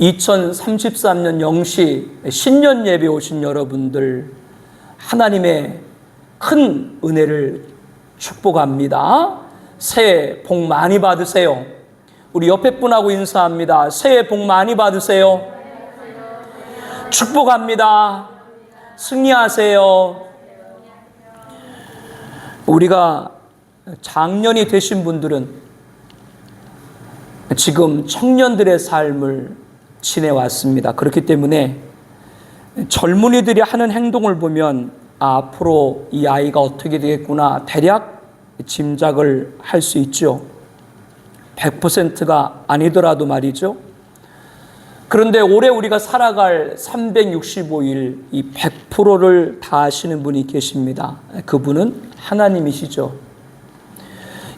2033년 영시 신년 예배 오신 여러분들 하나님의 큰 은혜를 축복합니다. 새해 복 많이 받으세요. 우리 옆에 분하고 인사합니다. 새해 복 많이 받으세요. 축복합니다. 승리하세요. 우리가 장년이 되신 분들은 지금 청년들의 삶을 지내왔습니다. 그렇기 때문에 젊은이들이 하는 행동을 보면 아, 앞으로 이 아이가 어떻게 되겠구나 대략 짐작을 할 수 있죠. 100%가 아니더라도 말이죠. 그런데 올해 우리가 살아갈 365일 이 100%를 다 하시는 분이 계십니다. 그분은 하나님이시죠.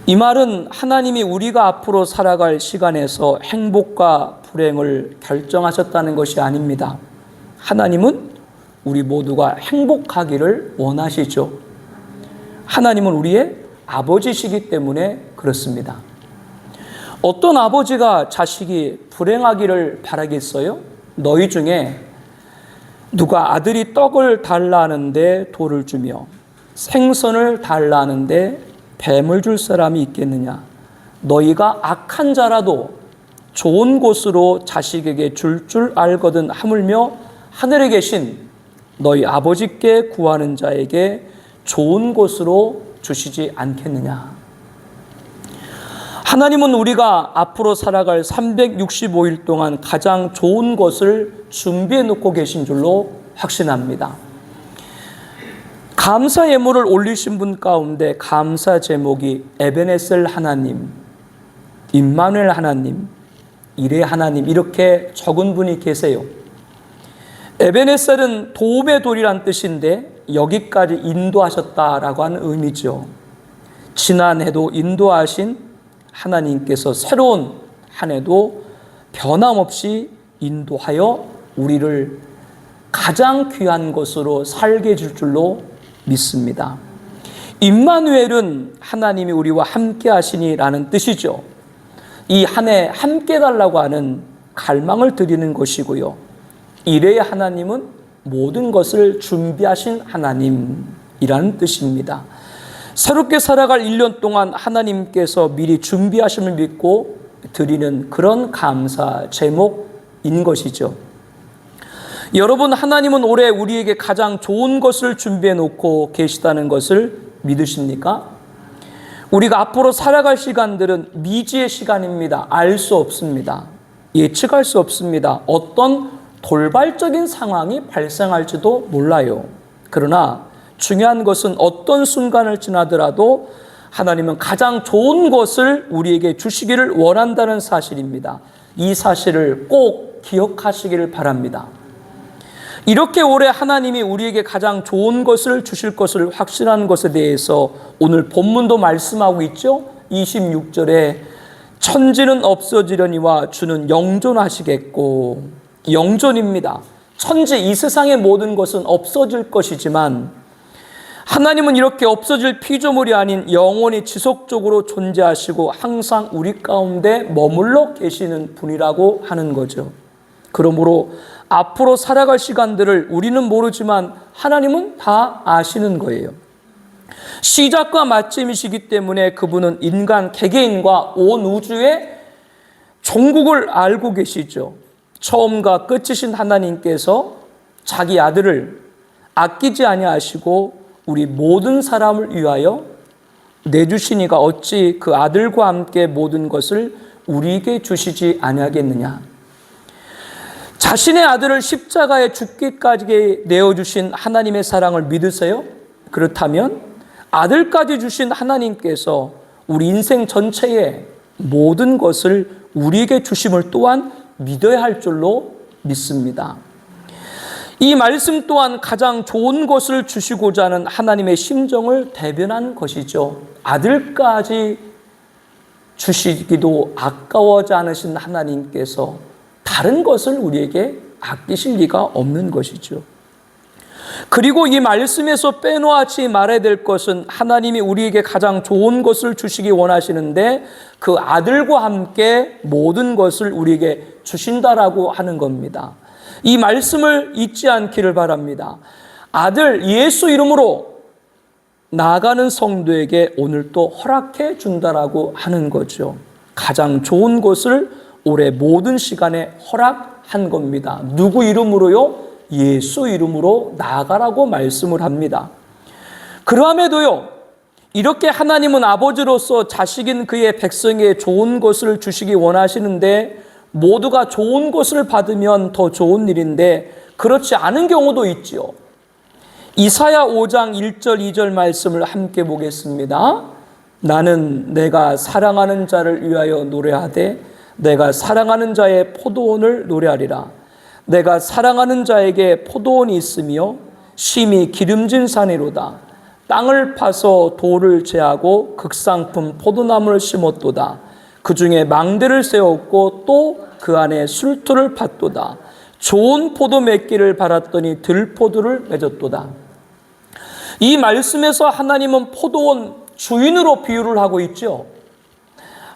이 말은 하나님이 우리가 앞으로 살아갈 시간에서 행복과 불행을 결정하셨다는 것이 아닙니다. 하나님은 우리 모두가 행복하기를 원하시죠. 하나님은 우리의 아버지시기 때문에 그렇습니다. 어떤 아버지가 자식이 불행하기를 바라겠어요? 너희 중에 누가 아들이 떡을 달라는데 돌을 주며 생선을 달라는데 뱀을 줄 사람이 있겠느냐? 너희가 악한 자라도 좋은 곳으로 자식에게 줄줄 알거든 하물며 하늘에 계신 너희 아버지께 구하는 자에게 좋은 곳으로 주시지 않겠느냐? 하나님은 우리가 앞으로 살아갈 365일 동안 가장 좋은 것을 준비해 놓고 계신 줄로 확신합니다. 감사 예물을 올리신 분 가운데 감사 제목이 에베네셀 하나님, 임마누엘 하나님, 이레 하나님 이렇게 적은 분이 계세요. 에베네셀은 도움의 돌이란 뜻인데 여기까지 인도하셨다라고 하는 의미죠. 지난해도 인도하신 하나님께서 새로운 한 해도 변함없이 인도하여 우리를 가장 귀한 것으로 살게 해줄 줄로 믿습니다. 임마누엘은 하나님이 우리와 함께 하시니라는 뜻이죠. 이 한 해 함께 달라고 하는 갈망을 드리는 것이고요. 이래의 하나님은 모든 것을 준비하신 하나님이라는 뜻입니다. 새롭게 살아갈 1년 동안 하나님께서 미리 준비하심을 믿고 드리는 그런 감사 제목인 것이죠. 여러분, 하나님은 올해 우리에게 가장 좋은 것을 준비해 놓고 계시다는 것을 믿으십니까? 우리가 앞으로 살아갈 시간들은 미지의 시간입니다. 알 수 없습니다. 예측할 수 없습니다. 어떤 돌발적인 상황이 발생할지도 몰라요. 그러나 중요한 것은 어떤 순간을 지나더라도 하나님은 가장 좋은 것을 우리에게 주시기를 원한다는 사실입니다. 이 사실을 꼭 기억하시기를 바랍니다. 이렇게 올해 하나님이 우리에게 가장 좋은 것을 주실 것을 확신하는 것에 대해서 오늘 본문도 말씀하고 있죠. 26절에 천지는 없어지려니와 주는 영존하시겠고 영존입니다. 천지 이 세상의 모든 것은 없어질 것이지만 하나님은 이렇게 없어질 피조물이 아닌 영원히 지속적으로 존재하시고 항상 우리 가운데 머물러 계시는 분이라고 하는 거죠. 그러므로 앞으로 살아갈 시간들을 우리는 모르지만 하나님은 다 아시는 거예요. 시작과 마침이시기 때문에 그분은 인간 개개인과 온 우주의 종국을 알고 계시죠. 처음과 끝이신 하나님께서 자기 아들을 아끼지 아니하시고 우리 모든 사람을 위하여 내주시니가 어찌 그 아들과 함께 모든 것을 우리에게 주시지 아니하겠느냐. 자신의 아들을 십자가에 죽기까지 내어주신 하나님의 사랑을 믿으세요? 그렇다면 아들까지 주신 하나님께서 우리 인생 전체의 모든 것을 우리에게 주심을 또한 믿어야 할 줄로 믿습니다. 이 말씀 또한 가장 좋은 것을 주시고자 하는 하나님의 심정을 대변한 것이죠. 아들까지 주시기도 아까워지 않으신 하나님께서 다른 것을 우리에게 아끼실 리가 없는 것이죠. 그리고 이 말씀에서 빼놓지 말아야 될 것은 하나님이 우리에게 가장 좋은 것을 주시기 원하시는데 그 아들과 함께 모든 것을 우리에게 주신다라고 하는 겁니다. 이 말씀을 잊지 않기를 바랍니다. 아들 예수 이름으로 나아가는 성도에게 오늘 또 허락해 준다라고 하는 거죠. 가장 좋은 것을 올해 모든 시간에 허락한 겁니다. 누구 이름으로요? 예수 이름으로 나아가라고 말씀을 합니다. 그러함에도요, 이렇게 하나님은 아버지로서 자식인 그의 백성에게 좋은 것을 주시기 원하시는데 모두가 좋은 것을 받으면 더 좋은 일인데 그렇지 않은 경우도 있지요. 이사야 5장 1절 2절 말씀을 함께 보겠습니다. 나는 내가 사랑하는 자를 위하여 노래하되 내가 사랑하는 자의 포도원을 노래하리라. 내가 사랑하는 자에게 포도원이 있으며 심히 기름진 산이로다. 땅을 파서 돌을 제하고 극상품 포도나무를 심었도다. 그 중에 망대를 세웠고 또 그 안에 술토를 팠도다. 좋은 포도 맺기를 바랐더니 들포도를 맺었도다. 이 말씀에서 하나님은 포도원 주인으로 비유를 하고 있죠.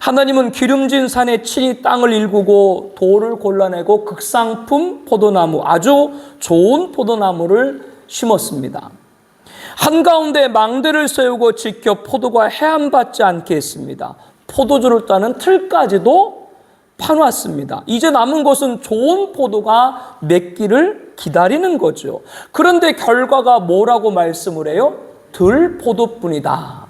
하나님은 기름진 산에 친히 땅을 일구고 돌을 골라내고 극상품 포도나무, 아주 좋은 포도나무를 심었습니다. 한가운데 망대를 세우고 지켜 포도가 해함받지 않게 했습니다. 포도주를 따는 틀까지도 파놨습니다. 이제 남은 것은 좋은 포도가 맺기를 기다리는 거죠. 그런데 결과가 뭐라고 말씀을 해요? 들 포도뿐이다.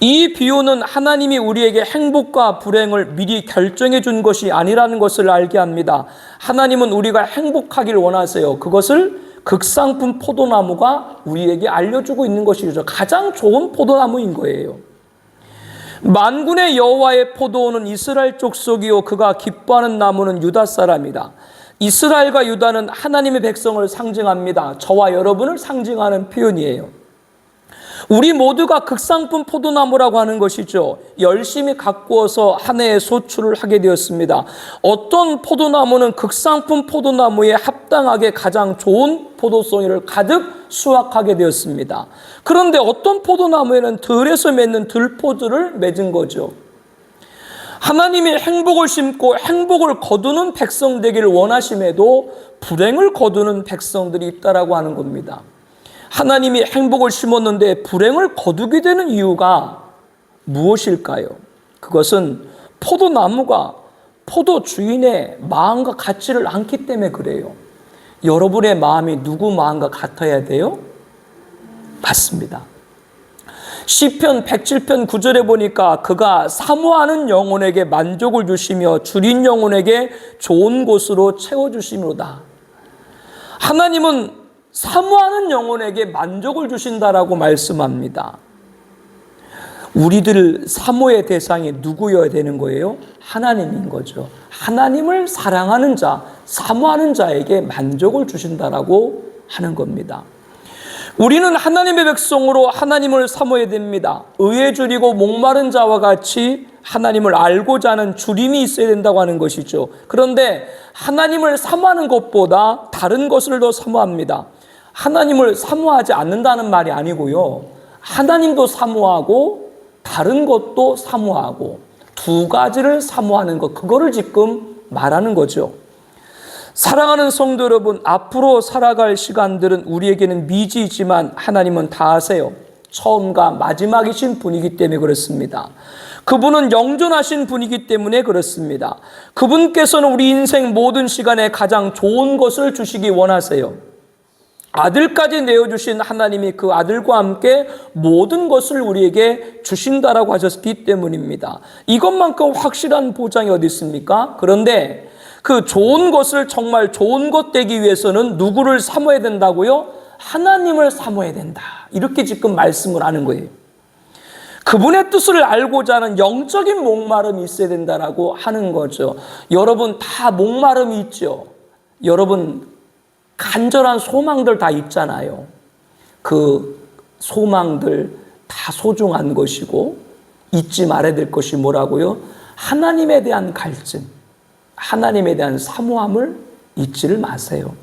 이 비유는 하나님이 우리에게 행복과 불행을 미리 결정해 준 것이 아니라는 것을 알게 합니다. 하나님은 우리가 행복하길 원하세요. 그것을 극상품 포도나무가 우리에게 알려주고 있는 것이죠. 가장 좋은 포도나무인 거예요. 만군의 여호와의 포도원은 이스라엘 족속이요 그가 기뻐하는 나무는 유다 사람이다. 이스라엘과 유다는 하나님의 백성을 상징합니다. 저와 여러분을 상징하는 표현이에요. 우리 모두가 극상품 포도나무라고 하는 것이죠. 열심히 가꾸어서 한 해의 소출을 하게 되었습니다. 어떤 포도나무는 극상품 포도나무에 합당하게 가장 좋은 포도송이를 가득 수확하게 되었습니다. 그런데 어떤 포도나무에는 들에서 맺는 들포들을 맺은 거죠. 하나님이 행복을 심고 행복을 거두는 백성 되기를 원하심에도 불행을 거두는 백성들이 있다라고 하는 겁니다. 하나님이 행복을 심었는데 불행을 거두게 되는 이유가 무엇일까요? 그것은 포도나무가 포도 주인의 마음과 같지를 않기 때문에 그래요. 여러분의 마음이 누구 마음과 같아야 돼요? 맞습니다. 시편 107편 9절에 보니까 그가 사모하는 영혼에게 만족을 주시며 줄인 영혼에게 좋은 곳으로 채워 주심이로다. 하나님은 사모하는 영혼에게 만족을 주신다라고 말씀합니다. 우리들 사모의 대상이 누구여야 되는 거예요? 하나님인 거죠. 하나님을 사랑하는 자, 사모하는 자에게 만족을 주신다라고 하는 겁니다. 우리는 하나님의 백성으로 하나님을 사모해야 됩니다. 의에 줄이고 목마른 자와 같이 하나님을 알고자 하는 줄임이 있어야 된다고 하는 것이죠. 그런데 하나님을 사모하는 것보다 다른 것을 더 사모합니다. 하나님을 사모하지 않는다는 말이 아니고요. 하나님도 사모하고 다른 것도 사모하고 두 가지를 사모하는 것, 그거를 지금 말하는 거죠. 사랑하는 성도 여러분, 앞으로 살아갈 시간들은 우리에게는 미지이지만 하나님은 다 아세요. 처음과 마지막이신 분이기 때문에 그렇습니다. 그분은 영존하신 분이기 때문에 그렇습니다. 그분께서는 우리 인생 모든 시간에 가장 좋은 것을 주시기 원하세요. 아들까지 내어주신 하나님이 그 아들과 함께 모든 것을 우리에게 주신다라고 하셨기 때문입니다. 이것만큼 확실한 보장이 어디 있습니까? 그런데 그 좋은 것을 정말 좋은 것 되기 위해서는 누구를 사모해야 된다고요? 하나님을 사모해야 된다. 이렇게 지금 말씀을 하는 거예요. 그분의 뜻을 알고자 하는 영적인 목마름이 있어야 된다라고 하는 거죠. 여러분 다 목마름이 있죠. 여러분 간절한 소망들 다 있잖아요. 그 소망들 다 소중한 것이고 잊지 말아야 될 것이 뭐라고요? 하나님에 대한 갈증, 하나님에 대한 사모함을 잊지를 마세요.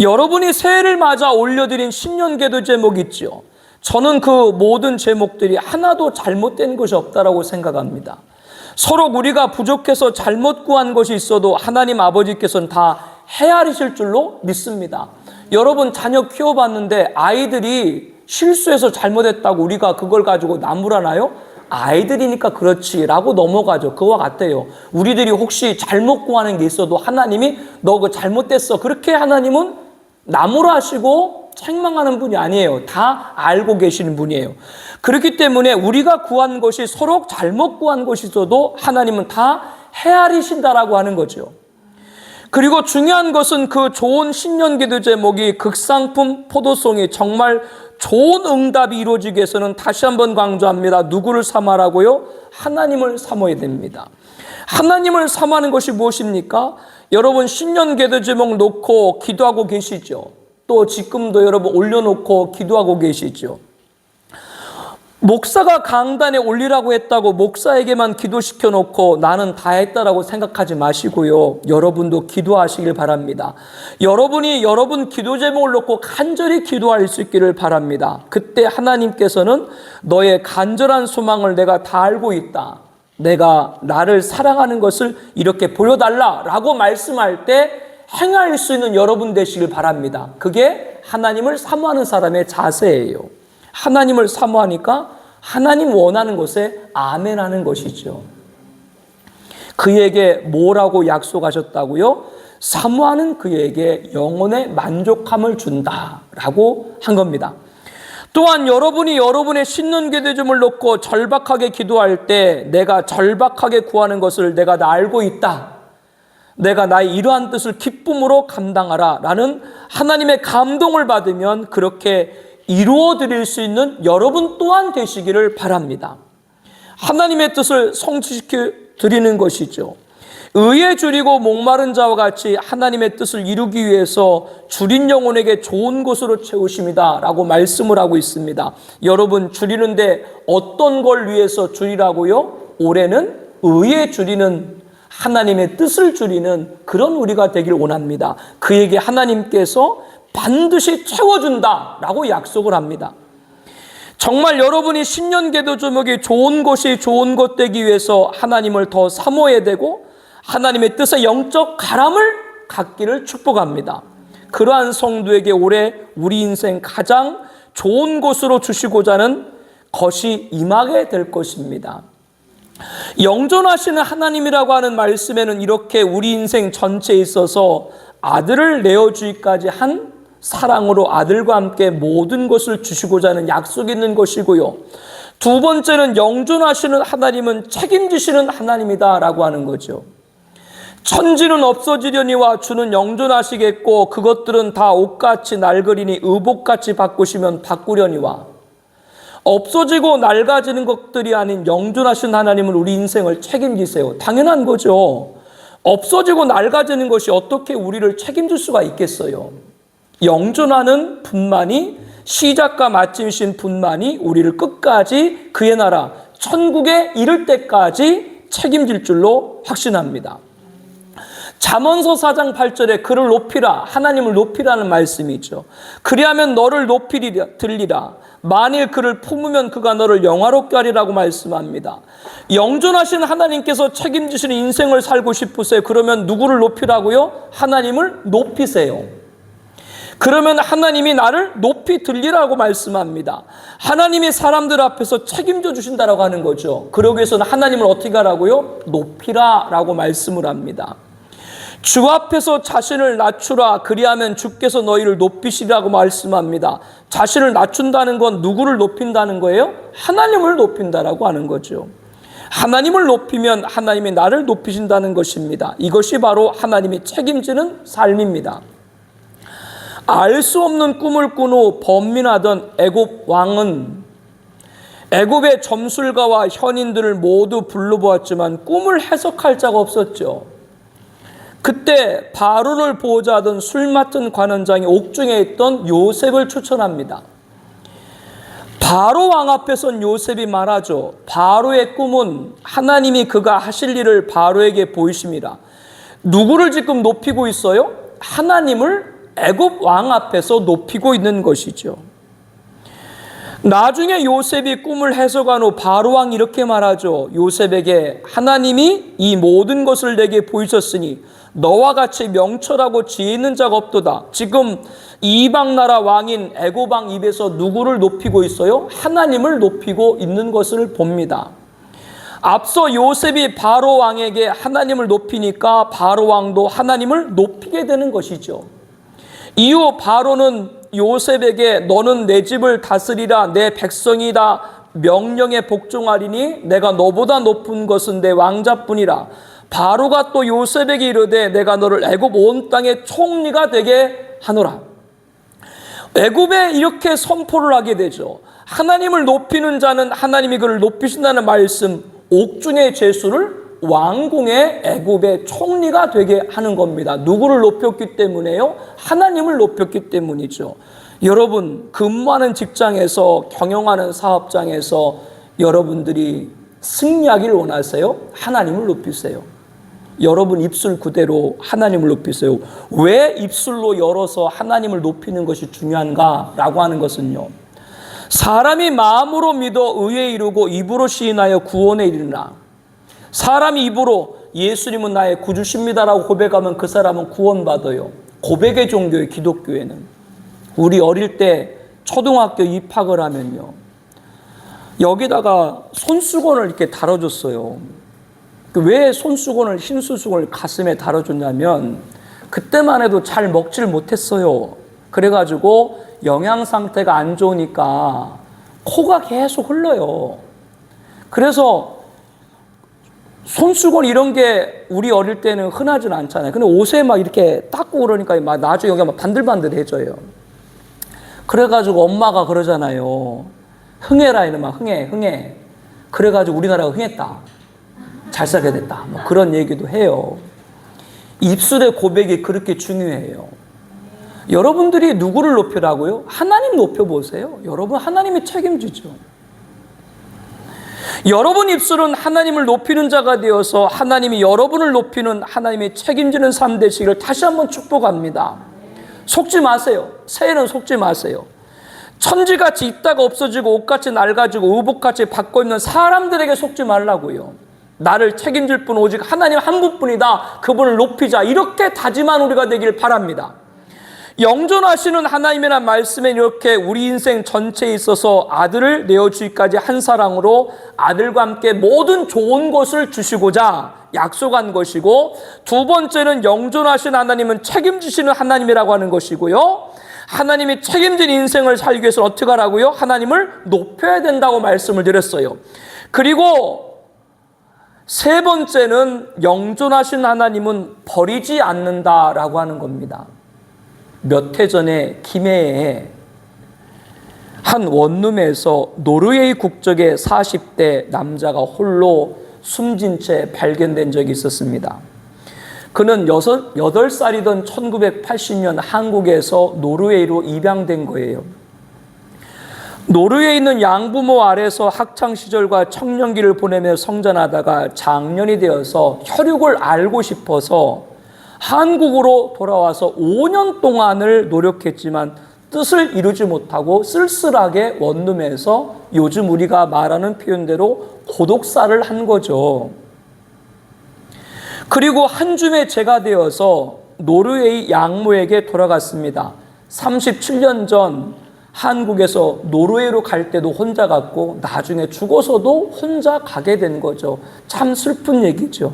여러분이 새해를 맞아 올려드린 신년계도 제목 있죠. 저는 그 모든 제목들이 하나도 잘못된 것이 없다라고 생각합니다. 서로 우리가 부족해서 잘못 구한 것이 있어도 하나님 아버지께서는 다 헤아리실 줄로 믿습니다. 여러분 자녀 키워봤는데 아이들이 실수해서 잘못했다고 우리가 그걸 가지고 나무라나요? 아이들이니까 그렇지라고 넘어가죠. 그와 같아요. 우리들이 혹시 잘못 구하는 게 있어도 하나님이 너 그 잘못됐어. 그렇게 하나님은 나무라 하시고 책망하는 분이 아니에요. 다 알고 계시는 분이에요. 그렇기 때문에 우리가 구한 것이 서로 잘못 구한 것이 있어도 하나님은 다 헤아리신다라고 하는 거죠. 그리고 중요한 것은 그 좋은 신년기도 제목이 극상품 포도송이 정말 좋은 응답이 이루어지기 위해서는 다시 한번 강조합니다. 누구를 삼아라고요? 하나님을 삼아야 됩니다. 하나님을 삼하는 것이 무엇입니까? 여러분 신년기도 제목 놓고 기도하고 계시죠. 또 지금도 여러분 올려놓고 기도하고 계시죠. 목사가 강단에 올리라고 했다고 목사에게만 기도시켜 놓고 나는 다 했다라고 생각하지 마시고요. 여러분도 기도하시길 바랍니다. 여러분이 여러분 기도 제목을 놓고 간절히 기도할 수 있기를 바랍니다. 그때 하나님께서는 너의 간절한 소망을 내가 다 알고 있다. 내가 나를 사랑하는 것을 이렇게 보여달라 라고 말씀할 때 행할 수 있는 여러분 되시길 바랍니다. 그게 하나님을 사모하는 사람의 자세예요. 하나님을 사모하니까 하나님 원하는 것에 아멘 하는 것이죠. 그에게 뭐라고 약속하셨다고요? 사모하는 그에게 영혼의 만족함을 준다라고 한 겁니다. 또한 여러분이 여러분의 신는 기도점을 놓고 절박하게 기도할 때 내가 절박하게 구하는 것을 내가 다 알고 있다. 내가 나의 이러한 뜻을 기쁨으로 감당하라 라는 하나님의 감동을 받으면 그렇게 이루어 드릴 수 있는 여러분 또한 되시기를 바랍니다. 하나님의 뜻을 성취시켜 드리는 것이죠. 의에 줄이고 목마른 자와 같이 하나님의 뜻을 이루기 위해서 줄인 영혼에게 좋은 것으로 채우십니다. 라고 말씀을 하고 있습니다. 여러분, 줄이는데 어떤 걸 위해서 줄이라고요? 올해는 의에 줄이는 하나님의 뜻을 줄이는 그런 우리가 되길 원합니다. 그에게 하나님께서 반드시 채워준다 라고 약속을 합니다. 정말 여러분이 신년계도 제목이 좋은 것이 좋은 것 되기 위해서 하나님을 더 사모해야 되고 하나님의 뜻에 영적 가람을 갖기를 축복합니다. 그러한 성도에게 올해 우리 인생 가장 좋은 곳으로 주시고자 하는 것이 임하게 될 것입니다. 영존하시는 하나님이라고 하는 말씀에는 이렇게 우리 인생 전체에 있어서 아들을 내어주기까지 한 사랑으로 아들과 함께 모든 것을 주시고자 하는 약속이 있는 것이고요. 두 번째는 영존하시는 하나님은 책임지시는 하나님이다라고 하는 거죠. 천지는 없어지려니와 주는 영존하시겠고 그것들은 다 옷같이 낡으리니 의복같이 바꾸시면 바꾸려니와 없어지고 낡아지는 것들이 아닌 영존하신 하나님은 우리 인생을 책임지세요. 당연한 거죠. 없어지고 낡아지는 것이 어떻게 우리를 책임질 수가 있겠어요? 영존하는 분만이 시작과 마침이신 분만이 우리를 끝까지 그의 나라 천국에 이를 때까지 책임질 줄로 확신합니다. 잠언서 4장 8절에 그를 높이라 하나님을 높이라는 말씀이죠. 그리하면 너를 높이리라 들리라. 만일 그를 품으면 그가 너를 영화롭게 하리라고 말씀합니다. 영존하신 하나님께서 책임지시는 인생을 살고 싶으세요. 그러면 누구를 높이라고요? 하나님을 높이세요. 그러면 하나님이 나를 높이 들리라고 말씀합니다. 하나님이 사람들 앞에서 책임져 주신다라고 하는 거죠. 그러기 위해서는 하나님을 어떻게 하라고요? 높이라라고 말씀을 합니다. 주 앞에서 자신을 낮추라 그리하면 주께서 너희를 높이시라고 말씀합니다. 자신을 낮춘다는 건 누구를 높인다는 거예요? 하나님을 높인다라고 하는 거죠. 하나님을 높이면 하나님이 나를 높이신다는 것입니다. 이것이 바로 하나님이 책임지는 삶입니다. 알 수 없는 꿈을 꾼후 번민하던 애굽 왕은 애굽의 점술가와 현인들을 모두 불러보았지만 꿈을 해석할 자가 없었죠. 그때 바로를 보호자 하던 술 맡은 관원장이 옥중에 있던 요셉을 추천합니다. 바로 왕 앞에 선 요셉이 말하죠. 바로의 꿈은 하나님이 그가 하실 일을 바로에게 보이십니다. 누구를 지금 높이고 있어요? 하나님을 애굽 왕 앞에서 높이고 있는 것이죠. 나중에 요셉이 꿈을 해석한 후 바로 왕 이렇게 말하죠. 요셉에게 하나님이 이 모든 것을 내게 보이셨으니 너와 같이 명철하고 지혜 있는 자가 없도다. 지금 이방 나라 왕인 왕 입에서 누구를 높이고 있어요? 하나님을 높이고 있는 것을 봅니다. 앞서 요셉이 바로 왕에게 하나님을 높이니까 바로 왕도 하나님을 높이게 되는 것이죠. 이후 바로는 요셉에게 너는 내 집을 다스리라 내 백성이다. 명령에 복종하리니 내가 너보다 높은 것은 내 왕자뿐이라. 바로가 또 요셉에게 이르되 내가 너를 애굽 온 땅의 총리가 되게 하노라. 애굽에 이렇게 선포를 하게 되죠. 하나님을 높이는 자는 하나님이 그를 높이신다는 말씀 옥중의 죄수를 왕궁의 애굽의 총리가 되게 하는 겁니다. 누구를 높였기 때문에요? 하나님을 높였기 때문이죠. 여러분 근무하는 직장에서 경영하는 사업장에서 여러분들이 승리하기를 원하세요? 하나님을 높이세요. 여러분 입술 그대로 하나님을 높이세요. 왜 입술로 열어서 하나님을 높이는 것이 중요한가라고 하는 것은요. 사람이 마음으로 믿어 의에 이르고 입으로 시인하여 구원에 이르나 사람이 입으로 예수님은 나의 구주십니다라고 고백하면 그 사람은 구원받아요. 고백의 종교의 기독교에는 우리 어릴 때 초등학교 입학을 하면요. 여기다가 손수건을 이렇게 달아줬어요. 그왜 손수건을 흰 수수건을 가슴에 달아줬냐면 그때만 해도 잘 먹질 못했어요. 그래가지고 영양 상태가 안 좋으니까 코가 계속 흘러요. 그래서 손수건 이런 게 우리 어릴 때는 흔하진 않잖아요. 근데 옷에 막 이렇게 닦고 그러니까 막 나중에 여기가 막 반들반들해져요. 그래가지고 엄마가 그러잖아요. 흥해라 이러면 흥해, 흥해. 그래가지고 우리나라가 흥했다. 잘 살게 됐다. 뭐 그런 얘기도 해요. 입술의 고백이 그렇게 중요해요. 여러분들이 누구를 높이라고요? 하나님 높여보세요. 여러분 하나님이 책임지죠. 여러분 입술은 하나님을 높이는 자가 되어서 하나님이 여러분을 높이는 하나님이 책임지는 삶 되시기를 다시 한번 축복합니다. 속지 마세요. 새해는 속지 마세요. 천지같이 있다가 없어지고 옷같이 낡아지고 의복같이 바꿔 입는 사람들에게 속지 말라고요. 나를 책임질 분 오직 하나님 한 분뿐이다. 그분을 높이자. 이렇게 다짐한 우리가 되길 바랍니다. 영존하시는 하나님이란 말씀에 이렇게 우리 인생 전체에 있어서 아들을 내어주기까지 한 사랑으로 아들과 함께 모든 좋은 것을 주시고자 약속한 것이고 두 번째는 영존하신 하나님은 책임지시는 하나님이라고 하는 것이고요. 하나님이 책임진 인생을 살기 위해서 어떻게 하라고요? 하나님을 높여야 된다고 말씀을 드렸어요. 그리고 세 번째는 영존하신 하나님은 버리지 않는다라고 하는 겁니다. 몇 해 전에 김해에 한 원룸에서 노르웨이 국적의 40대 남자가 홀로 숨진 채 발견된 적이 있었습니다. 그는 6, 8살이던 1980년 한국에서 노르웨이로 입양된 거예요. 노르웨이에 있는 양부모 아래서 학창 시절과 청년기를 보내며 성장하다가 장년이 되어서 혈육을 알고 싶어서 한국으로 돌아와서 5년 동안을 노력했지만 뜻을 이루지 못하고 쓸쓸하게 원룸에서 요즘 우리가 말하는 표현대로 고독사를 한 거죠. 그리고 한 줌의 제가 되어서 노르웨이 양모에게 돌아갔습니다. 37년 전 한국에서 노르웨이로 갈 때도 혼자 갔고 나중에 죽어서도 혼자 가게 된 거죠. 참 슬픈 얘기죠.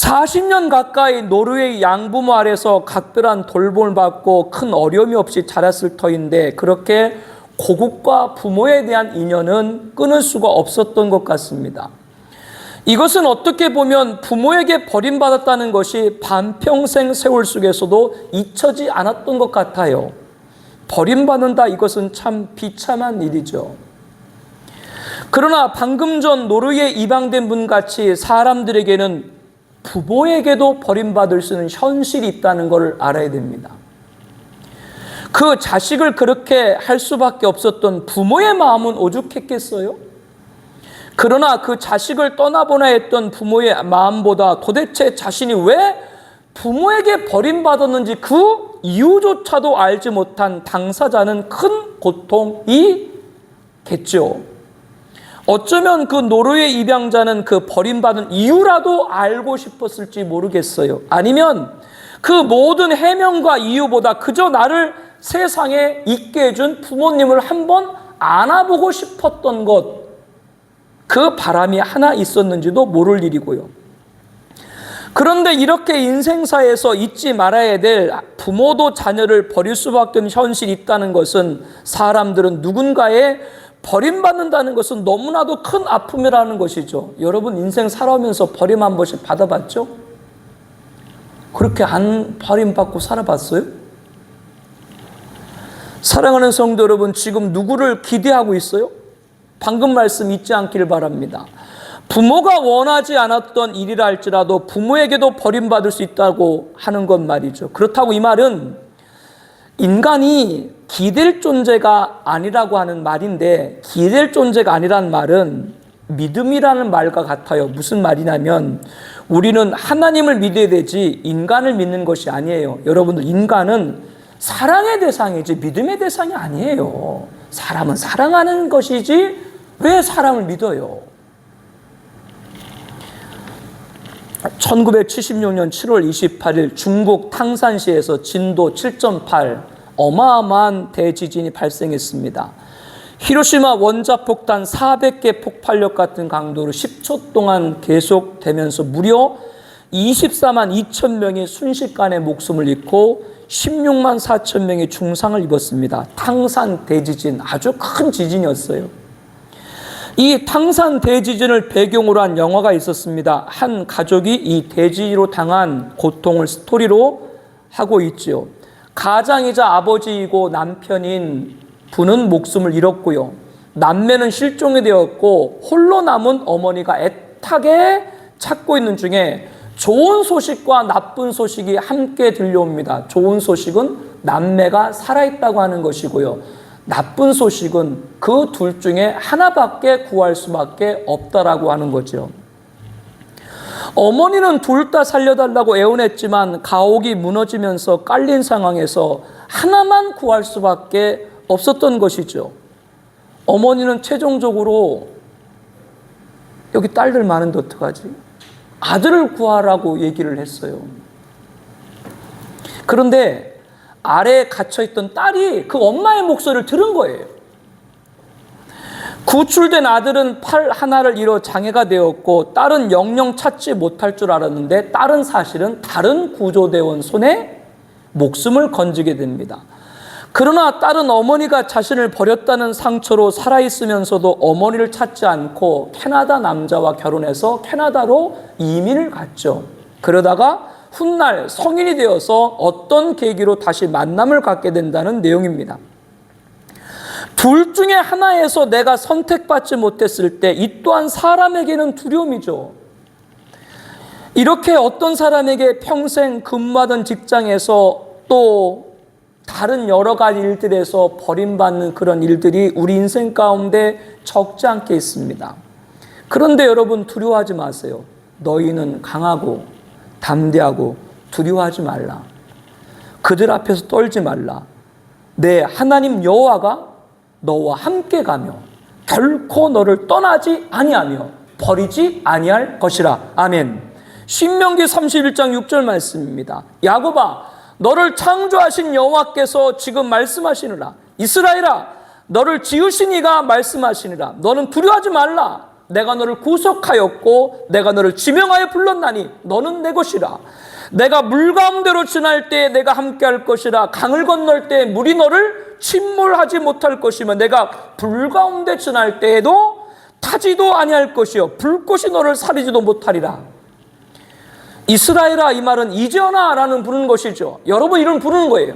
40년 가까이 노르웨이 양부모 아래서 각별한 돌봄을 받고 큰 어려움이 없이 자랐을 터인데 그렇게 고국과 부모에 대한 인연은 끊을 수가 없었던 것 같습니다. 이것은 어떻게 보면 부모에게 버림받았다는 것이 반평생 세월 속에서도 잊혀지 않았던 것 같아요. 버림받는다 이것은 참 비참한 일이죠. 그러나 방금 전 노르웨이 입양된 분 같이 사람들에게는 부모에게도 버림받을 수 있는 현실이 있다는 것을 알아야 됩니다. 그 자식을 그렇게 할 수밖에 없었던 부모의 마음은 오죽했겠어요? 그러나 그 자식을 떠나보나 했던 부모의 마음보다 도대체 자신이 왜 부모에게 버림받았는지 그 이유조차도 알지 못한 당사자는 큰 고통이겠죠. 어쩌면 그 노르웨이 입양자는 그 버림받은 이유라도 알고 싶었을지 모르겠어요. 아니면 그 모든 해명과 이유보다 그저 나를 세상에 있게 해준 부모님을 한번 안아보고 싶었던 것, 그 바람이 하나 있었는지도 모를 일이고요. 그런데 이렇게 인생사에서 잊지 말아야 될 부모도 자녀를 버릴 수밖에 없는 현실이 있다는 것은 사람들은 누군가의 버림받는다는 것은 너무나도 큰 아픔이라는 것이죠. 여러분 인생 살아오면서 버림 한 번씩 받아봤죠? 그렇게 안 버림받고 살아봤어요? 사랑하는 성도 여러분, 지금 누구를 기대하고 있어요? 방금 말씀 잊지 않기를 바랍니다. 부모가 원하지 않았던 일이라 할지라도 부모에게도 버림받을 수 있다고 하는 것 말이죠. 그렇다고 이 말은 인간이 기댈 존재가 아니라고 하는 말인데 기댈 존재가 아니란 말은 믿음이라는 말과 같아요. 무슨 말이냐면 우리는 하나님을 믿어야 되지 인간을 믿는 것이 아니에요. 여러분들 인간은 사랑의 대상이지 믿음의 대상이 아니에요. 사람은 사랑하는 것이지 왜 사랑을 믿어요? 1976년 7월 28일 중국 탕산시에서 진도 7.8 어마어마한 대지진이 발생했습니다. 히로시마 원자폭탄 400개 폭발력 같은 강도로 10초 동안 계속되면서 무려 24만 2천 명이 순식간에 목숨을 잃고 16만 4천 명이 중상을 입었습니다. 탕산 대지진 아주 큰 지진이었어요. 이 탕산 대지진을 배경으로 한 영화가 있었습니다. 한 가족이 이 대지로 당한 고통을 스토리로 하고 있지요. 가장이자 아버지이고 남편인 분은 목숨을 잃었고요. 남매는 실종이 되었고 홀로 남은 어머니가 애타게 찾고 있는 중에 좋은 소식과 나쁜 소식이 함께 들려옵니다. 좋은 소식은 남매가 살아있다고 하는 것이고요. 나쁜 소식은 그 둘 중에 하나밖에 구할 수밖에 없다라고 하는 거죠. 어머니는 둘 다 살려달라고 애원했지만 가옥이 무너지면서 깔린 상황에서 하나만 구할 수밖에 없었던 것이죠. 어머니는 최종적으로 여기 딸들 많은데 어떡하지? 아들을 구하라고 얘기를 했어요. 그런데 아래에 갇혀있던 딸이 그 엄마의 목소리를 들은 거예요. 구출된 아들은 팔 하나를 잃어 장애가 되었고 딸은 영영 찾지 못할 줄 알았는데 딸은 사실은 다른 구조대원 손에 목숨을 건지게 됩니다. 그러나 딸은 어머니가 자신을 버렸다는 상처로 살아있으면서도 어머니를 찾지 않고 캐나다 남자와 결혼해서 캐나다로 이민을 갔죠. 그러다가 훗날 성인이 되어서 어떤 계기로 다시 만남을 갖게 된다는 내용입니다. 둘 중에 하나에서 내가 선택받지 못했을 때 이 또한 사람에게는 두려움이죠. 이렇게 어떤 사람에게 평생 근무하던 직장에서 또 다른 여러 가지 일들에서 버림받는 그런 일들이 우리 인생 가운데 적지 않게 있습니다. 그런데 여러분 두려워하지 마세요. 너희는 강하고 담대하고 두려워하지 말라. 그들 앞에서 떨지 말라. 내 하나님 여호와가 너와 함께 가며 결코 너를 떠나지 아니하며 버리지 아니할 것이라. 아멘. 신명기 31장 6절 말씀입니다. 야곱아 너를 창조하신 여호와께서 지금 말씀하시느라 이스라엘아 너를 지으신 이가 말씀하시느라 너는 두려워하지 말라. 내가 너를 구속하였고 내가 너를 지명하여 불렀나니 너는 내 것이라. 내가 물 가운데로 지날 때 내가 함께 할 것이라 강을 건널 때 물이 너를 침몰하지 못할 것이며 내가 불 가운데 지날 때에도 타지도 아니할 것이요 불꽃이 너를 사리지도 못하리라. 이스라엘아 이 말은 이제어나라는 부르는 것이죠. 여러분 이런 부르는 거예요.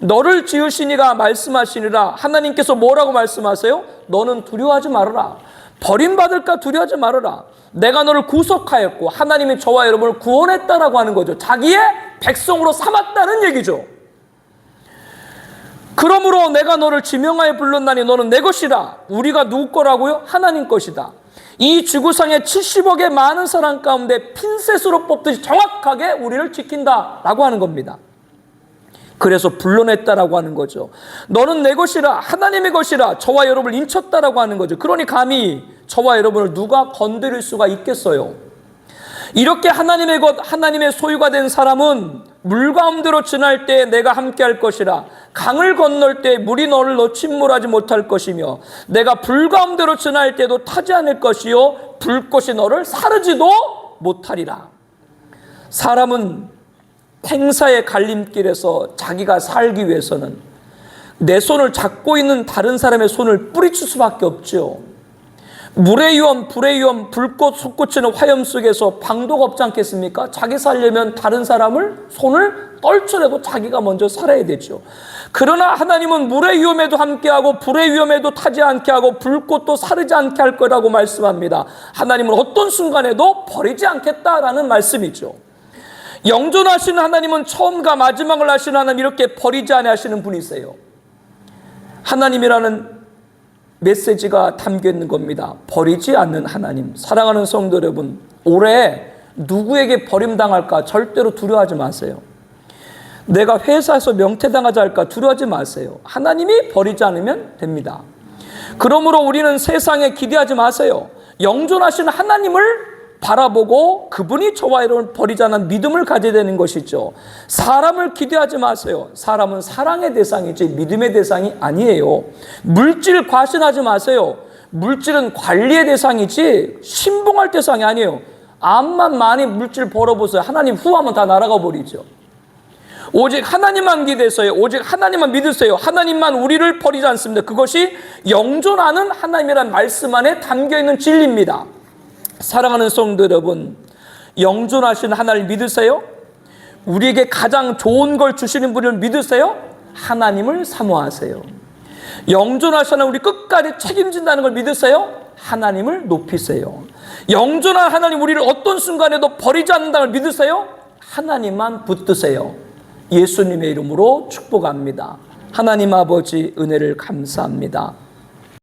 너를 지으시니가 말씀하시니라 하나님께서 뭐라고 말씀하세요? 너는 두려워하지 말아라. 버림받을까 두려워하지 말아라. 내가 너를 구속하였고 하나님이 저와 여러분을 구원했다라고 하는 거죠. 자기의 백성으로 삼았다는 얘기죠. 그러므로 내가 너를 지명하여 불렀나니 너는 내 것이다. 우리가 누구 거라고요? 하나님 것이다. 이 지구상의 70억의 많은 사람 가운데 핀셋으로 뽑듯이 정확하게 우리를 지킨다라고 하는 겁니다. 그래서 불러냈다라고 하는 거죠. 너는 내 것이라 하나님의 것이라 저와 여러분을 인쳤다라고 하는 거죠. 그러니 감히 저와 여러분을 누가 건드릴 수가 있겠어요. 이렇게 하나님의 것, 하나님의 소유가 된 사람은 물 가운데로 지날 때 내가 함께 할 것이라 강을 건널 때 물이 너를 너 침몰하지 못할 것이며 내가 불 가운데로 지날 때도 타지 않을 것이요 불꽃이 너를 사르지도 못하리라. 사람은 행사의 갈림길에서 자기가 살기 위해서는 내 손을 잡고 있는 다른 사람의 손을 뿌리칠 수밖에 없죠. 물의 위험, 불의 위험, 불꽃 솟구치는 화염 속에서 방도가 없지 않겠습니까? 자기 살려면 다른 사람을 손을 떨쳐내도 자기가 먼저 살아야 되죠. 그러나 하나님은 물의 위험에도 함께하고 불의 위험에도 타지 않게 하고 불꽃도 사르지 않게 할 거라고 말씀합니다. 하나님은 어떤 순간에도 버리지 않겠다라는 말씀이죠. 영존하시는 하나님은 처음과 마지막을 하시는 하나님 이렇게 버리지 아니하시는 분이세요. 하나님이라는 메시지가 담겨 있는 겁니다. 버리지 않는 하나님. 사랑하는 성도 여러분, 올해 누구에게 버림당할까 절대로 두려워하지 마세요. 내가 회사에서 명퇴당하지 않을까 두려워하지 마세요. 하나님이 버리지 않으면 됩니다. 그러므로 우리는 세상에 기대하지 마세요. 영존하신 하나님을 바라보고 그분이 저와 버리지 않는 믿음을 가져야 되는 것이죠. 사람을 기대하지 마세요. 사람은 사랑의 대상이지 믿음의 대상이 아니에요. 물질 과신하지 마세요. 물질은 관리의 대상이지 신봉할 대상이 아니에요. 암만 많이 물질 벌어보세요. 하나님 후하면 다 날아가 버리죠. 오직 하나님만 기대세요. 오직 하나님만 믿으세요. 하나님만 우리를 버리지 않습니다. 그것이 영존하는 하나님이란 말씀 안에 담겨 있는 진리입니다. 사랑하는 성도 여러분, 영존하신 하나님 믿으세요? 우리에게 가장 좋은 걸 주시는 분을 믿으세요? 하나님을 사모하세요. 하나님 우리 끝까지 책임진다는 걸 믿으세요? 하나님을 높이세요. 영존한 하나님 우리를 어떤 순간에도 버리지 않는다는 걸 믿으세요? 하나님만 붙드세요. 예수님의 이름으로 축복합니다. 하나님 아버지 은혜를 감사합니다.